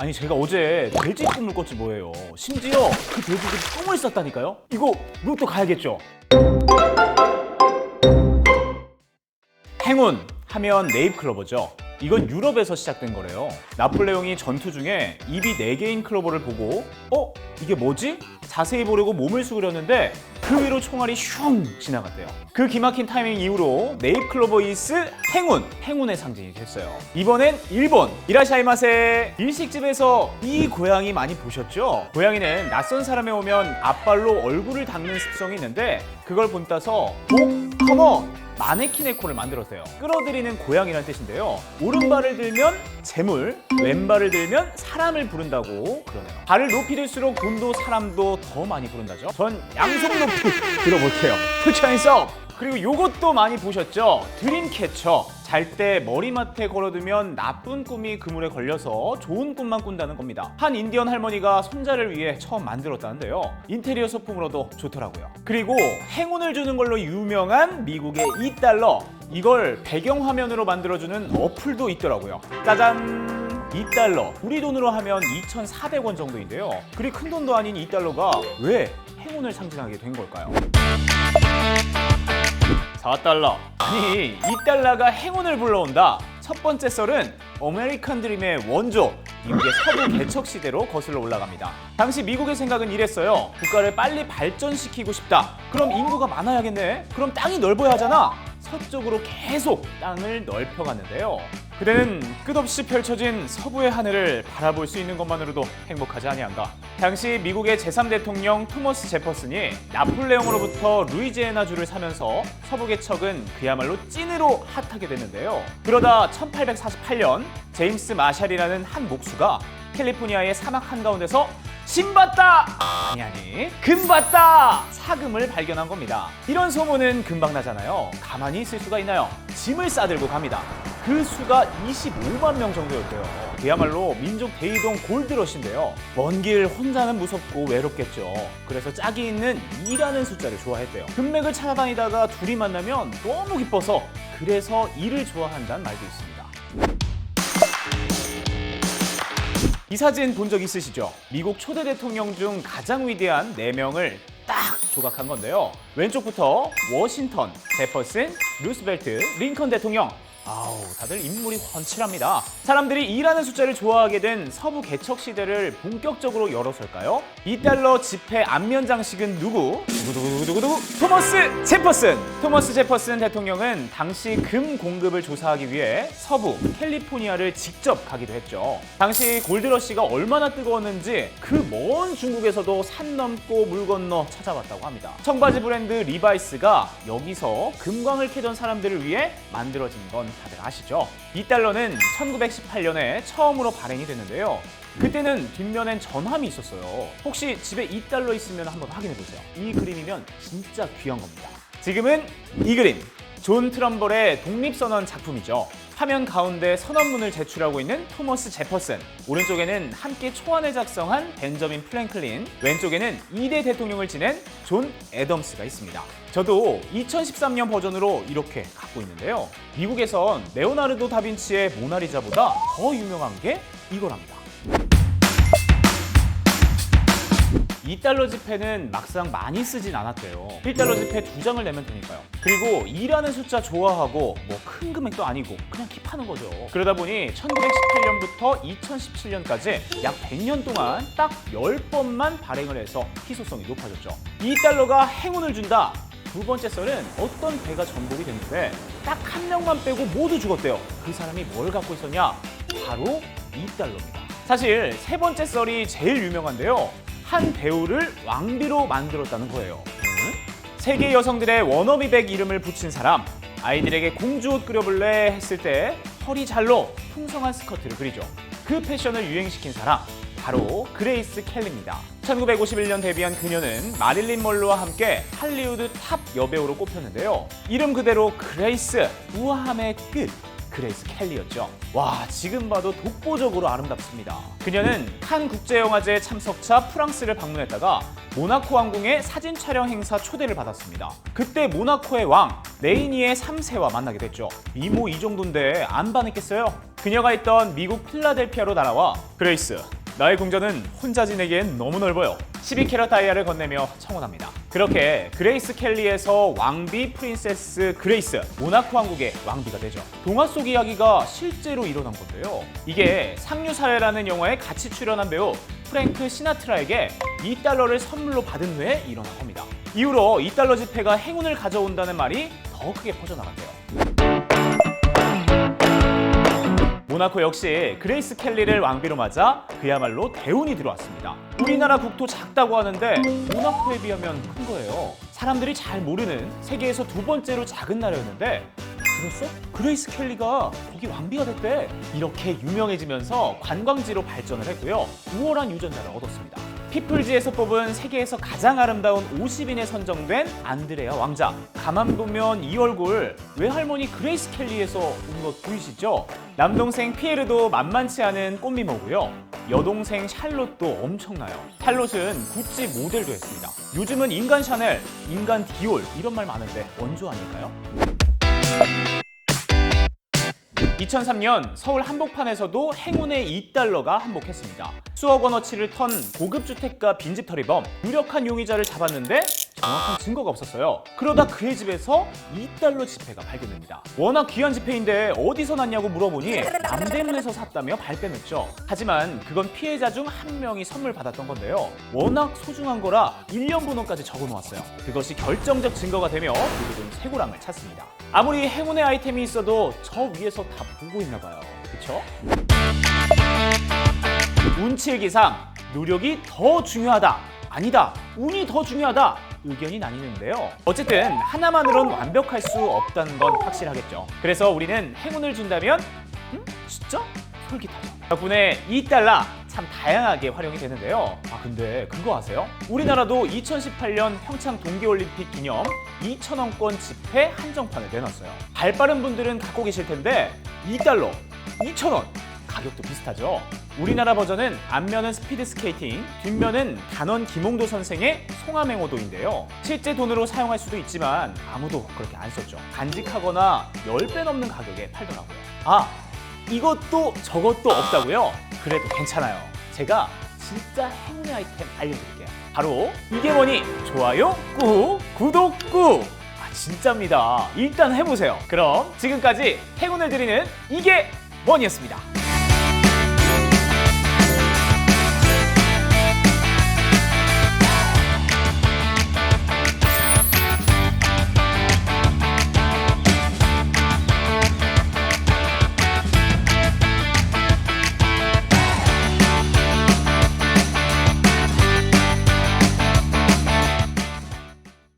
아니 제가 어제 돼지 꿈을 꿨지 뭐예요. 심지어 그 돼지들이 똥을 쌌다니까요. 이거 로또 가야겠죠. 행운 하면 네잎클로버죠. 이건 유럽에서 시작된 거래요. 나폴레옹이 전투 중에 입이 4개인 클로버를 보고 어? 이게 뭐지? 자세히 보려고 몸을 수그렸는데 그 위로 총알이 슝 지나갔대요. 그 기막힌 타이밍 이후로 네잎클로버 이스 행운, 행운의 상징이 됐어요. 이번엔 일본, 이라샤이마세 일식집에서 이 고양이 많이 보셨죠? 고양이는 낯선 사람에 오면 앞발로 얼굴을 닦는 습성이 있는데 그걸 본따서 오, 컴온! 마네킹의 코를 만들었대요. 끌어들이는 고양이란 뜻인데요. 오른발을 들면 재물, 왼발을 들면 사람을 부른다고 그러네요. 발을 높이 들수록 돈도 사람도 더 많이 부른다죠. 전 양손 높이 들어볼게요. 푸처인서 그리고 요것도 많이 보셨죠? 드림캐쳐. 잘 때 머리맡에 걸어두면 나쁜 꿈이 그물에 걸려서 좋은 꿈만 꾼다는 겁니다. 한 인디언 할머니가 손자를 위해 처음 만들었다는데요. 인테리어 소품으로도 좋더라고요. 그리고 행운을 주는 걸로 유명한 미국의 2달러. 이걸 배경화면으로 만들어주는 어플도 있더라고요. 짜잔! 2달러. 우리 돈으로 하면 2,400원 정도인데요. 그리 큰 돈도 아닌 2달러가 왜 행운을 상징하게 된 걸까요? 4달러. 아니, 2달러가 행운을 불러온다. 첫 번째 썰은 어메리칸 드림의 원조, 미국의 서부 개척 시대로 거슬러 올라갑니다. 당시 미국의 생각은 이랬어요. 국가를 빨리 발전시키고 싶다. 그럼 인구가 많아야겠네. 그럼 땅이 넓어야 하잖아. 서쪽으로 계속 땅을 넓혀갔는데요. 그대는 끝없이 펼쳐진 서부의 하늘을 바라볼 수 있는 것만으로도 행복하지 아니한가. 당시 미국의 제3대통령 토머스 제퍼슨이 나폴레옹으로부터 루이지애나주를 사면서 서부 개척은 그야말로 찐으로 핫하게 됐는데요. 그러다 1848년 제임스 마샬이라는 한 목수가 캘리포니아의 사막 한가운데서 신 봤다! 아니 아니 금 봤다! 사금을 발견한 겁니다. 이런 소문은 금방 나잖아요. 가만히 있을 수가 있나요? 짐을 싸들고 갑니다. 그 수가 25만 명 정도였대요. 그야말로 민족 대이동 골드러시인데요. 먼 길 혼자는 무섭고 외롭겠죠. 그래서 짝이 있는 2라는 숫자를 좋아했대요. 금맥을 찾아다니다가 둘이 만나면 너무 기뻐서 그래서 2를 좋아한다는 말도 있습니다. 이 사진 본 적 있으시죠? 미국 초대 대통령 중 가장 위대한 4명을 딱 조각한 건데요. 왼쪽부터 워싱턴, 제퍼슨, 루스벨트, 링컨 대통령. 아우, 다들 인물이 훤칠합니다. 사람들이 2라는 숫자를 좋아하게 된 서부 개척 시대를 본격적으로 열어설까요? 2달러 지폐 앞면 장식은 누구? 두구두구두구두구 토머스 제퍼슨! 토머스 제퍼슨 대통령은 당시 금 공급을 조사하기 위해 서부 캘리포니아를 직접 가기도 했죠. 당시 골드러시가 얼마나 뜨거웠는지 그 먼 중국에서도 산 넘고 물 건너 찾아왔다고 합니다. 청바지 브랜드 리바이스가 여기서 금광을 캐던 사람들을 위해 만들어진 건 다들 아시죠? 이 달러는 1918년에 처음으로 발행이 됐는데요. 그때는 뒷면엔 전함이 있었어요. 혹시 집에 이 달러 있으면 한번 확인해 보세요. 이 그림이면 진짜 귀한 겁니다. 지금은 이 그림. 존 트럼벌의 독립선언 작품이죠. 화면 가운데 선언문을 제출하고 있는 토머스 제퍼슨, 오른쪽에는 함께 초안을 작성한 벤저민 플랭클린, 왼쪽에는 2대 대통령을 지낸 존 애덤스가 있습니다. 저도 2013년 버전으로 이렇게 갖고 있는데요. 미국에선 레오나르도 다빈치의 모나리자보다 더 유명한 게 이거랍니다. 2달러 지폐는 막상 많이 쓰진 않았대요. 1달러 지폐 두 장을 내면 되니까요. 그리고 2라는 숫자 좋아하고 뭐 큰 금액도 아니고 그냥 킵하는 거죠. 그러다 보니 1918년부터 2017년까지 약 100년 동안 딱 10번만 발행을 해서 희소성이 높아졌죠. 2달러가 행운을 준다. 두 번째 썰은 어떤 배가 전복이 됐는데 딱 한 명만 빼고 모두 죽었대요. 그 사람이 뭘 갖고 있었냐? 바로 2달러입니다. 사실 세 번째 썰이 제일 유명한데요. 한 배우를 왕비로 만들었다는 거예요. 세계 여성들의 워너비백 이름을 붙인 사람, 아이들에게 공주 옷 그려볼래 했을 때 허리 잘로 풍성한 스커트를 그리죠. 그 패션을 유행시킨 사람, 바로 그레이스 켈리입니다. 1951년 데뷔한 그녀는 마릴린 멀로와 함께 할리우드 탑 여배우로 꼽혔는데요. 이름 그대로 그레이스, 우아함의 끝. 그레이스 켈리였죠. 와, 지금 봐도 독보적으로 아름답습니다. 그녀는 칸 국제영화제 참석차 프랑스를 방문했다가 모나코 왕궁의 사진 촬영 행사 초대를 받았습니다. 그때 모나코의 왕 레이니의 3세와 만나게 됐죠. 이모 이 정도인데 안 반했겠어요? 그녀가 있던 미국 필라델피아로 날아와 그레이스 나의 궁전은 혼자 지내기엔 너무 넓어요. 12캐럿 다이아를 건네며 청혼합니다. 그렇게 그레이스 켈리에서 왕비 프린세스 그레이스 모나코 왕국의 왕비가 되죠. 동화 속 이야기가 실제로 일어난 건데요. 이게 상류사회라는 영화에 같이 출연한 배우 프랭크 시나트라에게 2달러를 선물로 받은 후에 일어난 겁니다. 이후로 2달러 지폐가 행운을 가져온다는 말이 더 크게 퍼져나갔대요. 모나코 역시 그레이스 켈리를 왕비로 맞아 그야말로 대운이 들어왔습니다. 우리나라 국토 작다고 하는데 모나코에 비하면 큰 거예요. 사람들이 잘 모르는 세계에서 두 번째로 작은 나라였는데 들었어? 그레이스 켈리가 거기 왕비가 됐대. 이렇게 유명해지면서 관광지로 발전을 했고요. 우월한 유전자를 얻었습니다. 피플지에서 뽑은 세계에서 가장 아름다운 50인에 선정된 안드레아 왕자. 가만 보면 이 얼굴 외할머니 그레이스 켈리에서 온 것 보이시죠? 남동생 피에르도 만만치 않은 꽃미모고요. 여동생 샬롯도 엄청나요. 샬롯은 구찌 모델도 했습니다. 요즘은 인간 샤넬, 인간 디올 이런 말 많은데 원조 아닐까요? 2003년 서울 한복판에서도 행운의 2달러가 한복했습니다. 수억 원어치를 턴 고급 주택가 빈집 털이범 유력한 용의자를 잡았는데 정확한 증거가 없었어요. 그러다 그의 집에서 2달러 지폐가 발견됩니다. 워낙 귀한 지폐인데 어디서 났냐고 물어보니 남대문에서 샀다며 발뺌했죠. 하지만 그건 피해자 중 한 명이 선물 받았던 건데요. 워낙 소중한 거라 1년 번호까지 적어 놓았어요. 그것이 결정적 증거가 되며 그들은 쇠고랑을 찾습니다. 아무리 행운의 아이템이 있어도 저 위에서 다 보고 있나 봐요. 그쵸? 운칠기상 노력이 더 중요하다. 아니다. 운이 더 중요하다. 의견이 나뉘는데요. 어쨌든 하나만으론 완벽할 수 없다는 건 확실하겠죠. 그래서 우리는 행운을 준다면 음? 진짜? 솔깃하죠. 덕분에 2달러 참 다양하게 활용이 되는데요. 아 근데 그거 아세요? 우리나라도 2018년 평창 동계올림픽 기념 2,000원권 지폐 한정판을 내놨어요. 발 빠른 분들은 갖고 계실 텐데 2달러, 2,000원 가격도 비슷하죠. 우리나라 버전은 앞면은 스피드 스케이팅, 뒷면은 단원 김홍도 선생의 송암행어도인데요. 실제 돈으로 사용할 수도 있지만 아무도 그렇게 안 썼죠. 간직하거나 10배 넘는 가격에 팔더라고요. 아, 이것도 저것도 없다고요? 그래도 괜찮아요. 제가 진짜 행운의 아이템 알려드릴게요. 바로 이게 뭐니? 좋아요 꾹, 구독 꾹. 아 진짜입니다. 일단 해보세요. 그럼 지금까지 행운을 드리는 이게 뭐니였습니다.